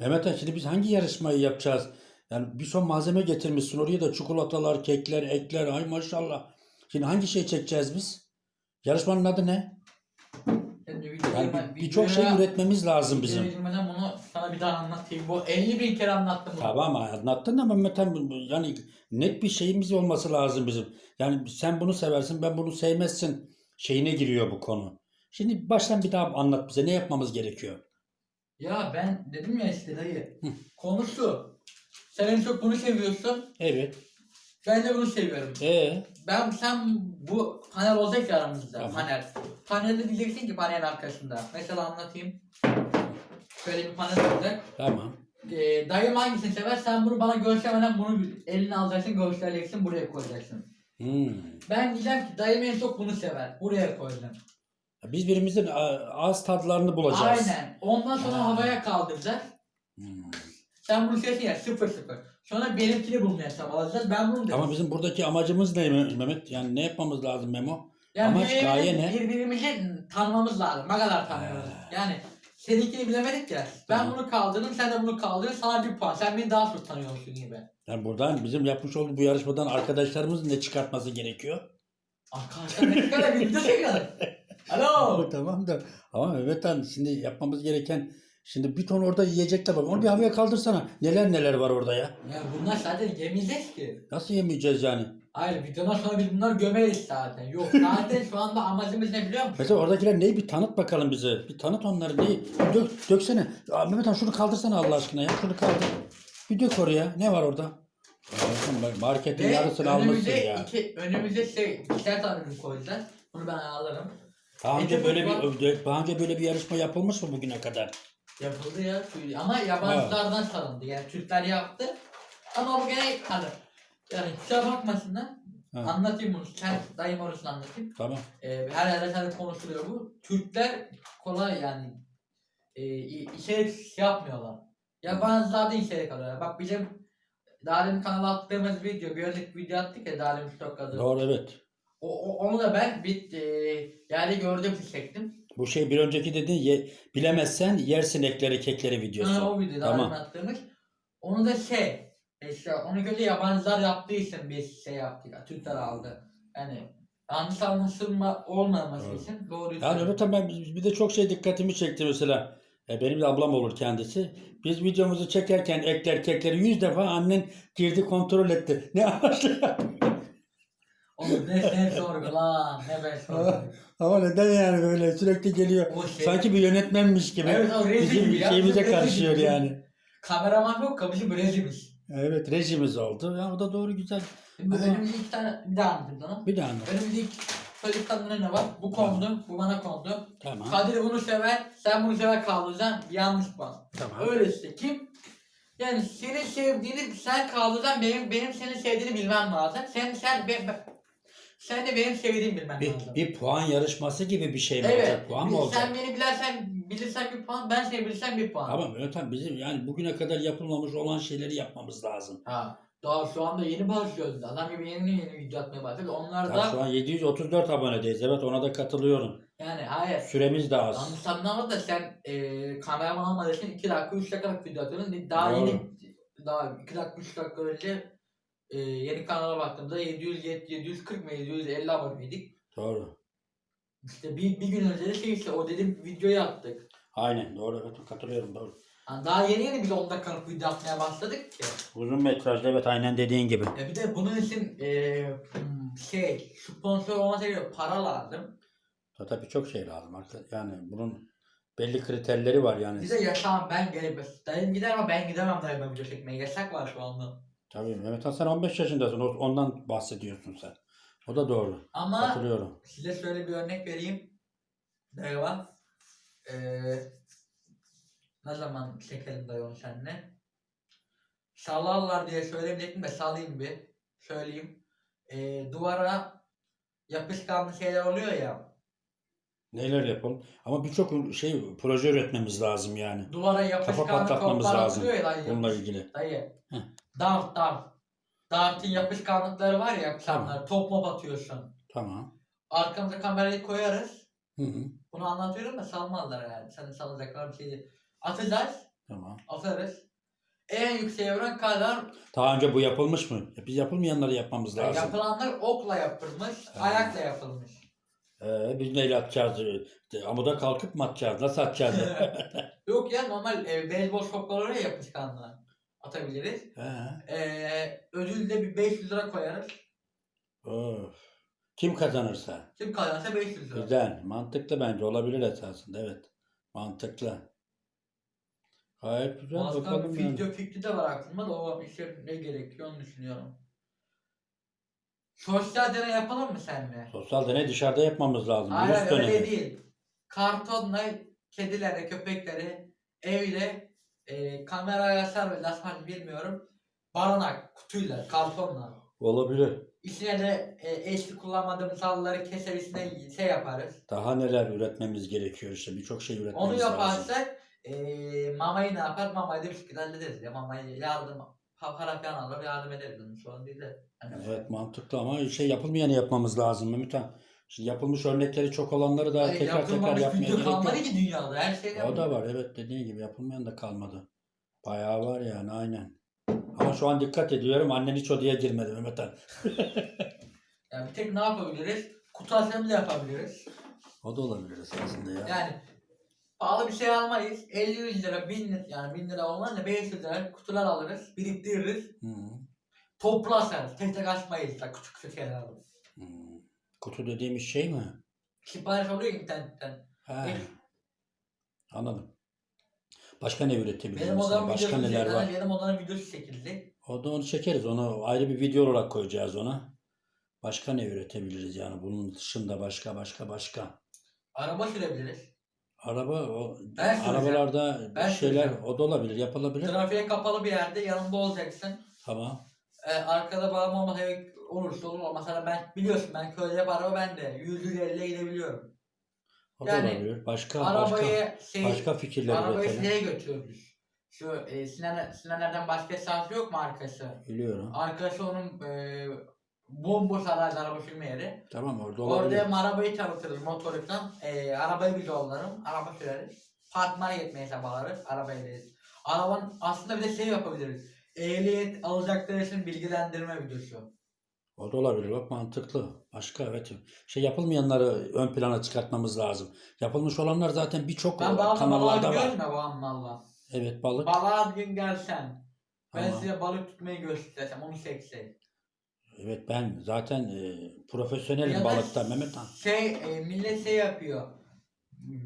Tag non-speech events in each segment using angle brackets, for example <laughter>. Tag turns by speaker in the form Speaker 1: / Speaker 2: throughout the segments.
Speaker 1: Mehmet Ali şimdi biz hangi yarışmayı yapacağız? Yani bir son malzeme getirmişsin oraya da çikolatalar, kekler, ekler. Ay maşallah. Şimdi hangi şey çekeceğiz biz? Yarışmanın adı ne? Yani bir- birçok şey üretmemiz lazım bizim.
Speaker 2: girmeden bunu sana bir daha anlatayım. Bu 50 bin kere anlattım bunu.
Speaker 1: Tamam anlattın da Mehmet yani net bir şeyimiz olması lazım bizim. Yani sen bunu seversin ben bunu sevmezsin şeyine giriyor bu konu. Şimdi baştan bir daha anlat bize ne yapmamız gerekiyor?
Speaker 2: Ya ben dedim ya işte dayı. <laughs> Konu şu. Sen en çok bunu seviyorsun.
Speaker 1: Evet.
Speaker 2: Ben de bunu seviyorum.
Speaker 1: Ee,
Speaker 2: Ben sen bu panel olacak ya aramızda.
Speaker 1: Tamam.
Speaker 2: Panel. Panelde diyeceksin ki panel arkasında. Mesela anlatayım. Şöyle bir panel olacak.
Speaker 1: tamam.
Speaker 2: Ee, dayım hangisini sever? Sen bunu bana göstermeden bunu eline alacaksın, göstereceksin, buraya koyacaksın.
Speaker 1: Hmm.
Speaker 2: Ben diyeceğim ki dayım en çok bunu sever. Buraya koyacağım.
Speaker 1: Biz birimizin a- ağız tadlarını bulacağız.
Speaker 2: Aynen. Ondan sonra
Speaker 1: Ha.
Speaker 2: havaya kaldıracağız.
Speaker 1: Hmm.
Speaker 2: Sen bunu seçtin ya sıfır sıfır. Sonra benimkini bulmaya çabalayacağız. Ben bunu dedim.
Speaker 1: Ama bizim buradaki amacımız ne Me- Mehmet? Yani ne yapmamız lazım Memo?
Speaker 2: yani
Speaker 1: amaç, gaye ne?
Speaker 2: Birbirimizi tanımamız lazım. Ne kadar tanıyoruz. Yani seninkini bilemedik ya. Ben
Speaker 1: Tamam.
Speaker 2: bunu kaldırdım, sen de bunu kaldırdın. Sana bir puan. Sen beni daha çok tanıyorsun gibi.
Speaker 1: Yani buradan bizim yapmış olduğu bu yarışmadan arkadaşlarımızın ne çıkartması gerekiyor?
Speaker 2: Arkadaşlar ne çekiyorlar. <laughs> Alo.
Speaker 1: tamam da ama Mehmet Han şimdi yapmamız gereken şimdi bir ton orada yiyecekler var. Onu bir havaya kaldırsana. Neler neler var orada ya?
Speaker 2: Ya bunlar zaten yemeyeceğiz ki.
Speaker 1: Nasıl yemeyeceğiz yani?
Speaker 2: Hayır videodan sonra biz bunları gömeriz zaten. Yok zaten şu anda amacımız ne biliyor musun?
Speaker 1: Mesela oradakiler neyi bir tanıt bakalım bize. Bir tanıt onları neyi. Bir Dök, döksene. Aa, Mehmet Han şunu kaldırsana Allah aşkına ya. Şunu kaldır. Bir dök oraya. Ne var orada? Bak, Marketin yarısını almışsın ya.
Speaker 2: iki, önümüze şey, ikişer tane koyacağız. Bunu ben ayarlarım.
Speaker 1: Daha önce böyle bir daha önce böyle bir yarışma yapılmış mı bugüne kadar?
Speaker 2: Yapıldı ya. Ama yabancılardan çalındı. Yani Türkler yaptı. Ama bu gene hani yani kusura bakmasınlar.
Speaker 1: Ha.
Speaker 2: Anlatayım bunu. Sen dayım orasını anlatayım.
Speaker 1: Tamam.
Speaker 2: Ee, her yerde tabii konuşuluyor bu. Türkler kolay yani e, i- içerik yapmıyorlar. Yabancılar da içerik alıyorlar. Bak bizim daha demin kanala attığımız video, bir önceki video attık ya daha demin stok.
Speaker 1: Doğru evet.
Speaker 2: O, o- onu da ben bir e, yerde gördüm çektim.
Speaker 1: Bu şey bir önceki dediğin ye, bilemezsen yersin ekleri kekleri videosu.
Speaker 2: Ha, o video daha
Speaker 1: Tamam.
Speaker 2: demin attığımız. Onu da şey, işte onu kötü yabancılar yaptığı için biz şey yaptık. Türkler aldı. Yani yanlış anlaşılma olmaması
Speaker 1: Evet.
Speaker 2: için doğruyu
Speaker 1: Yani
Speaker 2: söylüyorum.
Speaker 1: evet ben bir de çok şey dikkatimi çekti mesela. E, benim de ablam olur kendisi. Biz videomuzu çekerken ekler kekleri yüz defa annen girdi kontrol etti. Ne <laughs> amaçla?
Speaker 2: Oğlum ne sen sorgu lan ne ben sorgu.
Speaker 1: Ama neden yani böyle sürekli geliyor.
Speaker 2: O şey.
Speaker 1: Sanki bir yönetmenmiş gibi.
Speaker 2: Evet o rejim
Speaker 1: Bizim
Speaker 2: gibi ya.
Speaker 1: şeyimize
Speaker 2: Bizim
Speaker 1: karışıyor
Speaker 2: rejim.
Speaker 1: yani.
Speaker 2: Kameraman yok ka bizim rejimiz.
Speaker 1: Evet rejimiz oldu. Ya o da doğru güzel. Ama-
Speaker 2: önümüzde iki tane bir daha anlatayım sana.
Speaker 1: Bir daha anlat.
Speaker 2: Önümüzde iki kadınlar ne var? Bu kondu, bu bana kondu.
Speaker 1: Tamam.
Speaker 2: Kadir bunu sever, sen bunu sever kaldıracaksın. Yanlış puan.
Speaker 1: Tamam.
Speaker 2: Öyle işte kim? Yani senin sevdiğini sen kaldıracaksın, benim benim senin sevdiğini bilmem lazım. Sen sen be, be- sen de benim sevdiğimi bilmen
Speaker 1: Bir,
Speaker 2: lazım.
Speaker 1: bir puan yarışması gibi bir şey mi olacak? Puan mı olacak?
Speaker 2: Sen beni bilersen bilirsen bir puan, ben seni bilirsem bir puan.
Speaker 1: Ama Mehmet bizim yani bugüne kadar yapılmamış olan şeyleri yapmamız lazım.
Speaker 2: Ha. Daha şu anda yeni başlıyoruz. Adam gibi yeni yeni video atmaya başladı. Onlar
Speaker 1: Ya
Speaker 2: da
Speaker 1: şu an 734 abonedeyiz. Evet ona da katılıyorum.
Speaker 2: yani hayır.
Speaker 1: Süremiz de az.
Speaker 2: Yanlış anlama da sen e, kameraman olmadığı için 2 dakika 3 dakikalık video atıyorsun. Daha
Speaker 1: Doğru.
Speaker 2: yeni daha 2 dakika 3 dakika önce e, yeni kanala baktığımda 700 740 mı 750 aboneydik.
Speaker 1: Doğru.
Speaker 2: İşte bir, bir gün önce de şey işte o dediğim videoyu attık.
Speaker 1: Aynen doğru evet katılıyorum doğru.
Speaker 2: Yani daha yeni yeni biz 10 dakikalık video atmaya başladık ki.
Speaker 1: Uzun metrajlı evet aynen dediğin gibi.
Speaker 2: E bir de bunun için e, şey sponsor olması gerekiyor para lazım.
Speaker 1: Ta- Tabii çok şey lazım arkadaşlar. Yani bunun belli kriterleri var yani.
Speaker 2: Bize yaşam ben gelemez. Dayım gider ama ben gidemem dayıma video çekmeye. Yasak var şu anda.
Speaker 1: Tabii Mehmet Han sen 15 yaşındasın. Ondan bahsediyorsun sen. O da doğru.
Speaker 2: Ama
Speaker 1: Katılıyorum.
Speaker 2: size şöyle bir örnek vereyim. Dayıma. Ee, ne zaman çekelim dayı onu seninle? Sallarlar diye söylemeyecektim de salayım bir. Söyleyeyim. Ee, duvara yapışkanlı şeyler oluyor ya.
Speaker 1: Neler yapalım? Ama birçok şey proje üretmemiz lazım yani.
Speaker 2: Duvara yapışkanlı
Speaker 1: patlatmamız
Speaker 2: toplar
Speaker 1: lazım
Speaker 2: atılıyor ya dayı.
Speaker 1: Bununla ilgili.
Speaker 2: Dayı.
Speaker 1: Heh.
Speaker 2: Dart dart. Dart'ın yapışkanlıkları var ya yapışkanlar. Top mop atıyorsun.
Speaker 1: Tamam.
Speaker 2: Arkamıza kamerayı koyarız.
Speaker 1: Hı hı.
Speaker 2: Bunu anlatıyorum da salmazlar yani. Seni salacaklar bir şey değil. Atacağız.
Speaker 1: Tamam.
Speaker 2: Atarız. En yükseğe vuran kadar
Speaker 1: Daha önce bu yapılmış mı? Ya Biz yapılmayanları yapmamız
Speaker 2: yani
Speaker 1: lazım.
Speaker 2: yapılanlar okla yapılmış,
Speaker 1: Ha.
Speaker 2: ayakla yapılmış.
Speaker 1: Ee, biz neyle atacağız? Ee, Amuda kalkıp mı atacağız? Nasıl atacağız? <laughs> <laughs>
Speaker 2: Yok ya normal e, beyzbol şopları yapışkanla atabiliriz.
Speaker 1: He.
Speaker 2: E, ödülde bir 500 lira koyarız.
Speaker 1: Of. Kim kazanırsa.
Speaker 2: Kim kazanırsa 500 lira.
Speaker 1: Güzel. Mantıklı bence. Olabilir esasında. Evet. Mantıklı. Gayet güzel.
Speaker 2: Başka
Speaker 1: Bakalım
Speaker 2: bir
Speaker 1: yani.
Speaker 2: video fikri de var aklımda da o işte ne gerekiyor onu düşünüyorum. Sosyal deney yapalım mı seninle?
Speaker 1: Sosyal deney dışarıda yapmamız lazım.
Speaker 2: Hayır
Speaker 1: Virüs
Speaker 2: öyle
Speaker 1: dönemi.
Speaker 2: değil. Kartonla kedileri, köpekleri evle e, kameraya sarı nasıl bilmiyorum. Barınak kutuyla, kartonla.
Speaker 1: Olabilir.
Speaker 2: İçine de e, eski kullanmadığımız halıları keser içine şey yaparız.
Speaker 1: Daha neler üretmemiz gerekiyor işte. Birçok şey üretmemiz
Speaker 2: Onu
Speaker 1: lazım.
Speaker 2: yaparsak e, mamayı ne yapar? Mamayı da bir şekilde hallederiz ya. Mamayı yardım, pa- para falan alır yardım ederiz. Onun sorun değil de. Hani
Speaker 1: Evet mantıklı ama şey yapılmayanı yapmamız lazım Mehmet Han. Şimdi yapılmış örnekleri çok olanları da
Speaker 2: Ay,
Speaker 1: tekrar tekrar
Speaker 2: yapılmamış
Speaker 1: yapmaya
Speaker 2: video
Speaker 1: gerek yok.
Speaker 2: kalmadı ki dünyada. Her şey
Speaker 1: O da var evet dediğin gibi yapılmayan da kalmadı. Bayağı var yani aynen. Ama şu an dikkat ediyorum annen hiç odaya girmedi Mehmet Han. <laughs>
Speaker 2: Yani bir tek ne yapabiliriz? Kutu asımı yapabiliriz.
Speaker 1: O da olabilir esasında ya.
Speaker 2: Yani pahalı bir şey almayız. 50-100 lira, 1000 lira, yani 1000 lira olmaz da 500 lira kutular alırız. Biriktiririz.
Speaker 1: Hı -hı.
Speaker 2: Toplu asarız. Tek tek açmayız da küçük küçük şeyler alırız.
Speaker 1: Hı. Kutu dediğimiz şey mi?
Speaker 2: Sipariş oluyor internetten.
Speaker 1: He.
Speaker 2: Evet.
Speaker 1: Anladım. Başka ne üretebiliriz?
Speaker 2: Benim
Speaker 1: mesela? Başka
Speaker 2: videosu
Speaker 1: neler var?
Speaker 2: Benim odanın videosu çekildi.
Speaker 1: O da onu çekeriz. Onu ayrı bir video olarak koyacağız ona. Başka ne üretebiliriz yani bunun dışında başka başka başka.
Speaker 2: Araba sürebiliriz.
Speaker 1: Araba o
Speaker 2: Ben süreceğim.
Speaker 1: arabalarda
Speaker 2: Ben
Speaker 1: şeyler
Speaker 2: süreceğim.
Speaker 1: o da olabilir, yapılabilir.
Speaker 2: Trafiğe kapalı bir yerde yanımda olacaksın.
Speaker 1: Tamam.
Speaker 2: Ee, arkada bağlama olmasa olursa olur. Mesela ben biliyorsun ben köyde hep araba bende. 150'ye gidebiliyorum.
Speaker 1: O da
Speaker 2: Yani
Speaker 1: olabilir. Başka
Speaker 2: Arabayı
Speaker 1: başka
Speaker 2: şey,
Speaker 1: başka fikirler
Speaker 2: arabayı
Speaker 1: üretelim.
Speaker 2: şeye götürürüz. Şu e, Sinan, Sinanler'den başka hesabı yok mu arkası?
Speaker 1: Biliyorum.
Speaker 2: Arkası onun e, bomboş arazi araba sürme yeri.
Speaker 1: Tamam orada
Speaker 2: Orada
Speaker 1: olabilir.
Speaker 2: hem arabayı çalıştırırız motoru falan. E, arabayı bir yollarım. Araba süreriz. Parkmar yetmeye sabalarız. Arabayı değil. Arabanın aslında bir de şey yapabiliriz. Ehliyet alacakları için bilgilendirme videosu.
Speaker 1: O da olabilir. Bak mantıklı. Başka evet. Şey yapılmayanları ön plana çıkartmamız lazım. Yapılmış olanlar zaten birçok
Speaker 2: Ben
Speaker 1: kanallarda var.
Speaker 2: ya babam valla.
Speaker 1: Evet balık.
Speaker 2: Balığa bir gün gelsen. Ben
Speaker 1: Tamam.
Speaker 2: size balık tutmayı göstersem onu çeksek.
Speaker 1: Evet ben zaten e, profesyonelim
Speaker 2: Ya da
Speaker 1: balıkta Mehmet Han.
Speaker 2: Şey e, millet şey yapıyor.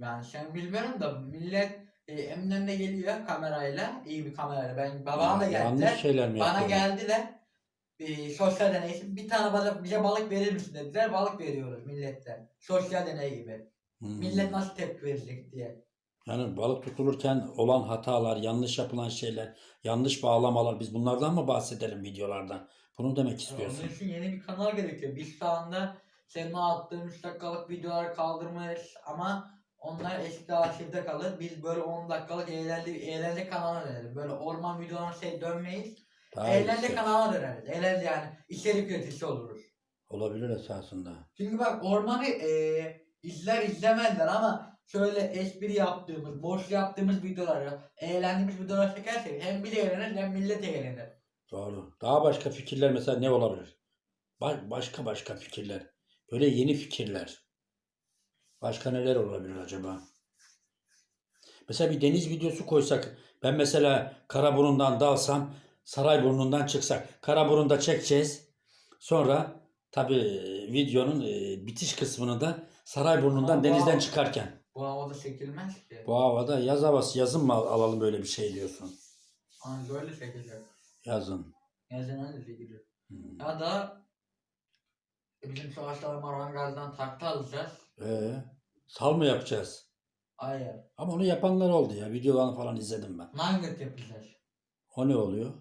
Speaker 2: Ben sen bilmiyorum da millet e, eminönüne geliyor kamerayla. iyi bir kamerayla. Ben babam da
Speaker 1: Ya, Yanlış
Speaker 2: geldiler.
Speaker 1: şeyler mi
Speaker 2: Bana
Speaker 1: yapıyorlar?
Speaker 2: geldiler. E, sosyal deney için bir tane balık, bize balık verir misin dediler. Balık veriyoruz milletle. Sosyal deney gibi.
Speaker 1: Hmm.
Speaker 2: Millet nasıl tepki verecek diye.
Speaker 1: Yani balık tutulurken olan hatalar, yanlış yapılan şeyler, yanlış bağlamalar biz bunlardan mı bahsedelim videolardan? Bunu demek istiyorsun.
Speaker 2: Onun için yeni bir kanal gerekiyor. Biz şu anda senin attığın 3 dakikalık videoları kaldırmayız ama onlar eski arşivde kalır. Biz böyle 10 dakikalık eğlence, eğlence kanalına döneriz. Böyle orman videolarına şey dönmeyiz.
Speaker 1: Daha
Speaker 2: eğlence
Speaker 1: yüksek.
Speaker 2: kanalına döneriz. Eğlence yani içerik üreticisi oluruz.
Speaker 1: Olabilir esasında.
Speaker 2: Çünkü bak ormanı eee, izler izlemezler ama şöyle espri yaptığımız, boş yaptığımız videoları, eğlendiğimiz videolar çekersek hem biz eğlenir hem millet eğlenir.
Speaker 1: Doğru. Daha başka fikirler mesela ne olabilir? Ba- başka başka fikirler. Böyle yeni fikirler. Başka neler olabilir acaba? Mesela bir deniz videosu koysak. Ben mesela Karaburun'dan dalsam, Sarayburnu'ndan çıksak. Karaburun'da çekeceğiz. Sonra tabii e, videonun e, bitiş kısmını da Sarayburnu'ndan
Speaker 2: Ama
Speaker 1: denizden
Speaker 2: bu-
Speaker 1: çıkarken.
Speaker 2: Bu havada çekilmez ki.
Speaker 1: Bu havada yaz havası yazın mı al- alalım böyle bir şey diyorsun?
Speaker 2: Hani böyle çekilir.
Speaker 1: Yazın.
Speaker 2: Yazın öyle çekilir.
Speaker 1: Hmm.
Speaker 2: Ya da e, bizim şu aşağıda Marangaz'dan takta alacağız.
Speaker 1: Ee, sal mı yapacağız?
Speaker 2: Hayır.
Speaker 1: Ama onu yapanlar oldu ya. Videolarını falan izledim ben.
Speaker 2: Nugget yapacağız.
Speaker 1: O ne oluyor?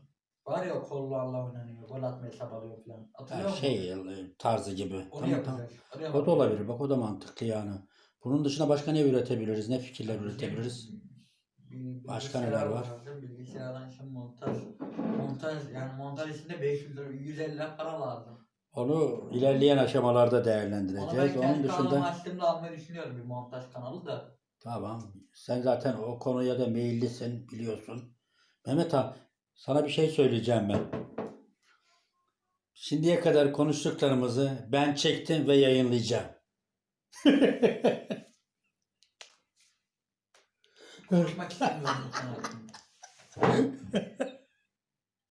Speaker 2: Var ya kollarla oynanıyor. Gol atmaya çabalıyor falan.
Speaker 1: Ha,
Speaker 2: musun?
Speaker 1: şey e, tarzı gibi.
Speaker 2: Onu
Speaker 1: Tamam, tamam.
Speaker 2: Onu
Speaker 1: O da olabilir. Bak o da mantıklı yani. Bunun dışında başka ne üretebiliriz? Ne fikirler üretebiliriz?
Speaker 2: Bil-
Speaker 1: Başka neler var?
Speaker 2: Bilgisayardan şimdi montaj. Montaj yani montaj içinde 500 lira 150 lira para lazım.
Speaker 1: Onu ilerleyen aşamalarda
Speaker 2: Onu
Speaker 1: değerlendireceğiz.
Speaker 2: kendi
Speaker 1: Onun dışında
Speaker 2: açtığımda almayı düşünüyorum bir montaj kanalı da.
Speaker 1: Tamam. Sen zaten o konuya da meyillisin biliyorsun. Mehmet abi sana bir şey söyleyeceğim ben. Şimdiye kadar konuştuklarımızı ben çektim ve yayınlayacağım.
Speaker 2: Konuşmak istemiyorum. <laughs>